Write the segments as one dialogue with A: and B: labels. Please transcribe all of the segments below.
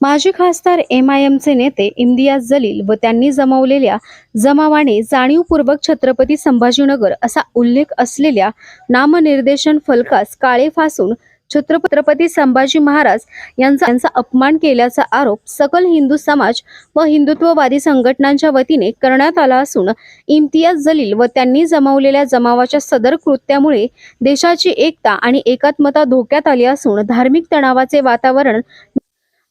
A: माजी खासदार M I एमचे नेते इम्तियाज जलील व त्यांनी जमवलेल्या जमावाने जाणीवपूर्वक छत्रपती संभाजीनगर असा उल्लेख असलेल्या नामनिर्देशन फलकास काळे फासून छत्रपती संभाजी महाराज यांचा यांचा अपमान केल्याचा आरोप सकल हिंदू समाज व हिंदुत्ववादी संघटनांच्या वतीने करण्यात आला असून इम्तियाज जलील व त्यांनी जमावलेल्या जमावाच्या सदर कृत्यामुळे देशाची एकता आणि एकात्मता धोक्यात आली असून धार्मिक तणावाचे वातावरण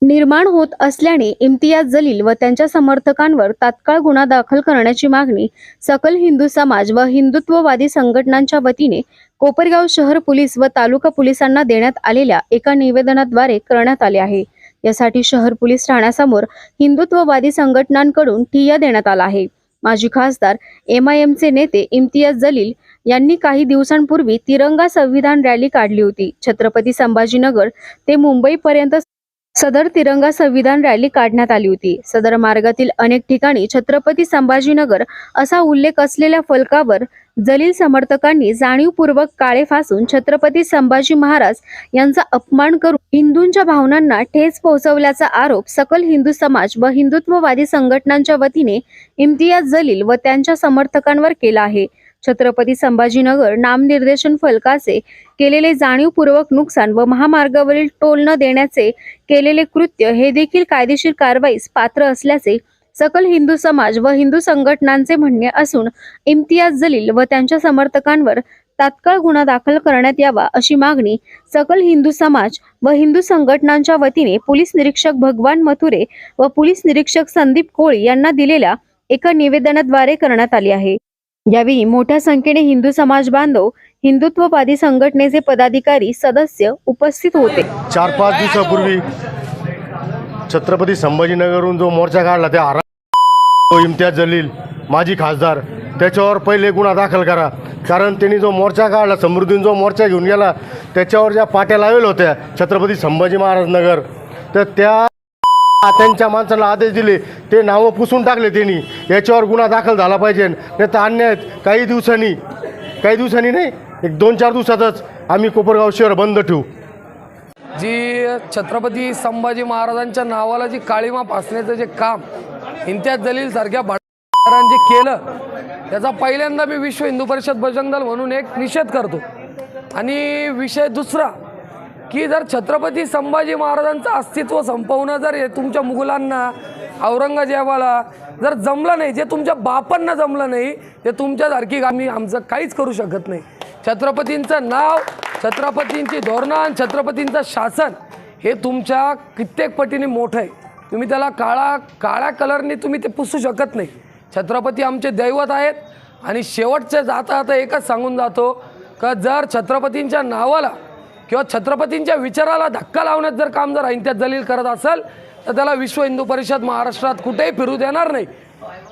A: निर्माण होत असल्याने इम्तियाज जलील व त्यांच्या समर्थकांवर तात्काळ गुन्हा दाखल करण्याची मागणी सकल हिंदू समाज व हिंदुत्ववादी संघटनांच्या वतीने कोपरगाव शहर पोलीस व तालुका पोलिसांना देण्यात आलेल्या एका निवेदनाद्वारे करण्यात आले आहे. यासाठी शहर पोलीस ठाण्यासमोर हिंदुत्ववादी संघटनांकडून ठिय्या देण्यात आला आहे. माजी खासदार एम आय एमचे नेते इम्तियाज जलील यांनी काही दिवसांपूर्वी तिरंगा संविधान रॅली काढली होती. छत्रपती संभाजीनगर ते मुंबईपर्यंत सदर तिरंगा संविधान रॅली काढण्यात आली होती. सदर मार्गातील अनेक ठिकाणी छत्रपती संभाजीनगर असा उल्लेख असलेल्या फलकावर जलील समर्थकांनी जाणीवपूर्वक काळे फासून छत्रपती संभाजी महाराज यांचा अपमान करून हिंदूंच्या भावनांना ठेच पोहोचवल्याचा आरोप सकल हिंदू समाज व हिंदुत्ववादी संघटनांच्या वतीने इम्तियाज जलील व त्यांच्या समर्थकांवर केला आहे. छत्रपती संभाजीनगर नामनिर्देशन फलकाचे केलेले जाणीवपूर्वक नुकसान व महामार्गावरील टोल न देण्याचे केलेले कृत्य हे देखील कायदेशीर कारवाईस पात्र असल्याचे सकल हिंदू समाज व हिंदू संघटनांचे म्हणणे असून इम्तियाज जलील व त्यांच्या समर्थकांवर तात्काळ गुन्हा दाखल करण्यात यावा अशी मागणी सकल हिंदू समाज व हिंदू संघटनांच्या वतीने पोलीस निरीक्षक भगवान मथुरे व पोलीस निरीक्षक संदीप कोळी यांना दिलेल्या एका निवेदनाद्वारे करण्यात आली आहे. यावेळी मोठ्या संख्येने हिंदू समाज बांधव हिंदुत्ववादी संघटनेचे पदाधिकारी सदस्य उपस्थित होते.
B: चार पाच दिवसापूर्वी छत्रपती संभाजीनगरहून जो मोर्चा काढला त्या आरा इम्तियाज जलील माजी खासदार त्याच्यावर पहिले गुन्हा दाखल करा. कारण त्यांनी जो मोर्चा काढला समृद्धीन जो मोर्चा घेऊन गेला त्याच्यावर ज्या पाट्या लावेल होत्या छत्रपती संभाजी महाराज नगर तर त्या त्यांच्या माणसाला आदेश दिले. ते नावं पुसून टाकले त्यांनी. याच्यावर गुन्हा दाखल झाला पाहिजे. नाही तर अन्याय काही दिवसांनी काही दिवसांनी नाही एक दोन चार दिवसातच आम्ही कोपरगाव शहर बंद ठेवू.
C: जी छत्रपती संभाजी महाराजांच्या नावाला जी काळीमा फासण्याचं जे काम इम्तियाज जलील सारख्या भाडांचे केलं त्याचा पहिल्यांदा मी विश्व हिंदू परिषद बजरंग दल म्हणून एक निषेध करतो. आणि विषय दुसरा की जर छत्रपती संभाजी महाराजांचं अस्तित्व संपवणं जर तुमच्या मुघलांना औरंगजेबाला जर जमलं नाही जे तुमच्या बापांना जमलं नाही ते तुमच्यासारखी आम्ही आमचं काहीच करू शकत नाही. छत्रपतींचं नाव छत्रपतींची धोरणं आणि छत्रपतींचं शासन हे तुमच्या कित्येक पटीने मोठं आहे. तुम्ही त्याला काळा काळ्या कलरने तुम्ही ते पुसू शकत नाही. छत्रपती आमचे दैवत आहेत आणि शेवटच्या जाता आता एकच सांगून जातो का जर छत्रपतींच्या नावाला किंवा छत्रपतींच्या विचाराला धक्का लावण्यात जर काम जर इम्तियाज जलील करत असेल तर त्याला विश्व हिंदू परिषद महाराष्ट्रात कुठेही फिरू देणार नाही.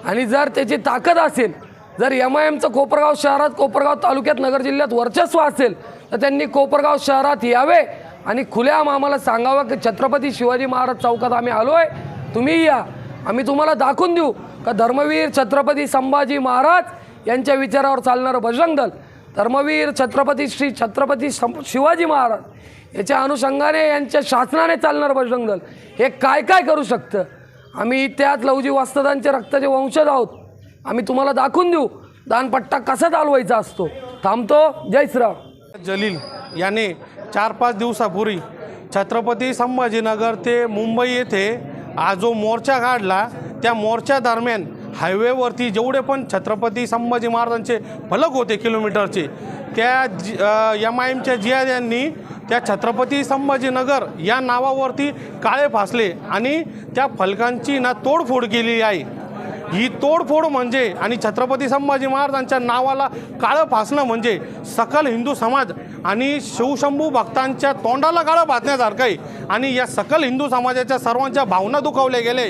C: आणि जर त्याची ताकद असेल जर एम आय एमचं कोपरगाव शहरात कोपरगाव तालुक्यात नगर जिल्ह्यात वर्चस्व असेल तर त्यांनी कोपरगाव शहरात यावे. आणि खुल्याम आम्हाला सांगावं की छत्रपती शिवाजी महाराज चौकात आम्ही आलो आहे तुम्ही या. आम्ही तुम्हाला दाखवून देऊ का धर्मवीर छत्रपती संभाजी महाराज यांच्या विचारावर चालणारं बजरंग दल धर्मवीर छत्रपती श्री छत्रपती सं- शिवाजी महाराज याच्या अनुषंगाने यांच्या शासनाने चालणारं बजरंग दल हे काय काय करू शकतं? आम्ही त्यात लवजी वास्तदांचे रक्ताचे वंशज आहोत. आम्ही तुम्हाला दाखवून देऊ दानपट्टा कसा चालवायचा असतो. थांबतो. जय श्रीराम.
D: जलील याने चार पाच दिवसापूर्वी छत्रपती संभाजीनगर ते मुंबई येथे आज जो मोर्चा काढला त्या मोर्चा दरम्यान हायवेवरती जेवढे पण छत्रपती संभाजी महाराजांचे फलक होते किलोमीटरचे त्या जी एम आय एमच्या जियाद यांनी त्या छत्रपती संभाजीनगर या नावावरती काळे फासले आणि त्या फलकांची ना तोडफोड केली आहे. ही तोडफोड म्हणजे आणि छत्रपती संभाजी महाराजांच्या नावाला काळं फासणं म्हणजे सकल हिंदू समाज आणि शिवशंभू भक्तांच्या तोंडाला काळं फासण्यासारखं आहे. आणि या सकल हिंदू समाजाच्या सर्वांच्या भावना दुखावल्या गेल्या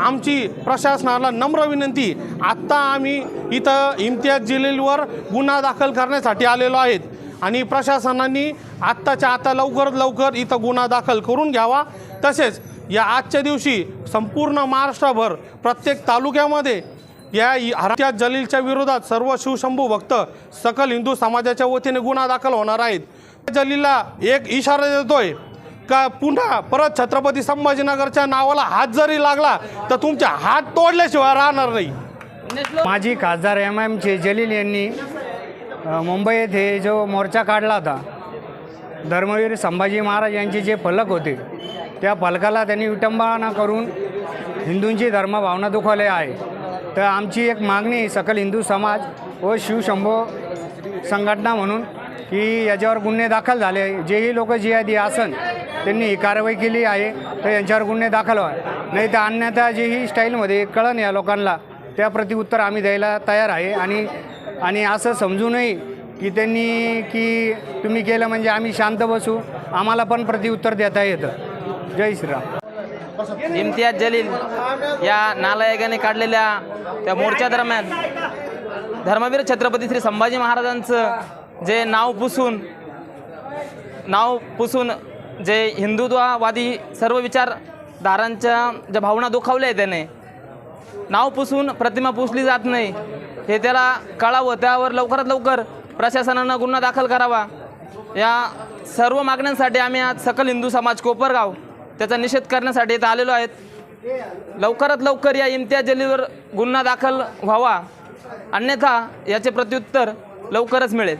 D: आमची प्रशासनाला नम्र विनंती आत्ता आम्ही इथं इम्तियाज जलीलवर गुन्हा दाखल करण्यासाठी आलेलो आहेत. आणि प्रशासनाने आत्ताच्या आता लवकरात लवकर इथं गुन्हा दाखल करून घ्यावा. तसेच या आजच्या दिवशी संपूर्ण महाराष्ट्रभर प्रत्येक तालुक्यामध्ये या हरत्या जलीलच्या विरोधात सर्व शिवशंभू भक्त सकल हिंदू समाजाच्या वतीने गुन्हा दाखल होणार आहेत. जलीलला एक इशारा देतोय का पुन्हा परत छत्रपती संभाजीनगरच्या नावाला हात जरी लागला तर तुमच्या हात तोडल्याशिवाय राहणार नाही.
E: माजी खासदार एम एम चे जलील यांनी मुंबई येथे जो मोर्चा काढला होता धर्मवीर संभाजी महाराज यांचे जे फलक होते त्या फलकाला त्यांनी विटंबना करून हिंदूंची धर्मभावना दुखावली आहे. तर आमची एक मागणी सकल हिंदू समाज व शिवशंभो संघटना म्हणून की याच्यावर गुन्हे दाखल झाले. जेही लोक जिहादी आसन त्यांनी ही कारवाई केली आहे तर यांच्यावर गुन्हे दाखल व्हा नाही तर अन्यथा जेही स्टाईलमध्ये कळण या लोकांना त्या प्रतिउत्तर आम्ही द्यायला तयार आहे. आणि आणि असं समजूनही की त्यांनी की तुम्ही केलं म्हणजे आम्ही शांत बसू आम्हाला पण प्रतिउत्तर देता येतं. जय श्रीराम.
F: इम्तियाज जलील या नालायकाने काढलेल्या त्या मोर्चा दरम्यान धर्मवीर छत्रपती श्री संभाजी महाराजांचं जे नाव पुसून नाव पुसून जे हिंदुत्ववादी सर्व विचारधारांच्या ज्या भावना दुखावल्या आहे त्याने नाव पुसून प्रतिमा पुसली जात नाही. हे त्याला कळावं त्यावर लवकरात लवकर प्रशासनानं गुन्हा दाखल करावा. या सर्व मागण्यांसाठी आम्ही आज सकल हिंदू समाज कोपरगाव त्याचा निषेध करण्यासाठी इथं आलेलो आहेत. लवकरात लवकर या इम्तियाज जलीवर गुन्हा दाखल व्हावा. अन्यथा याचे प्रत्युत्तर लवकरच मिळेल.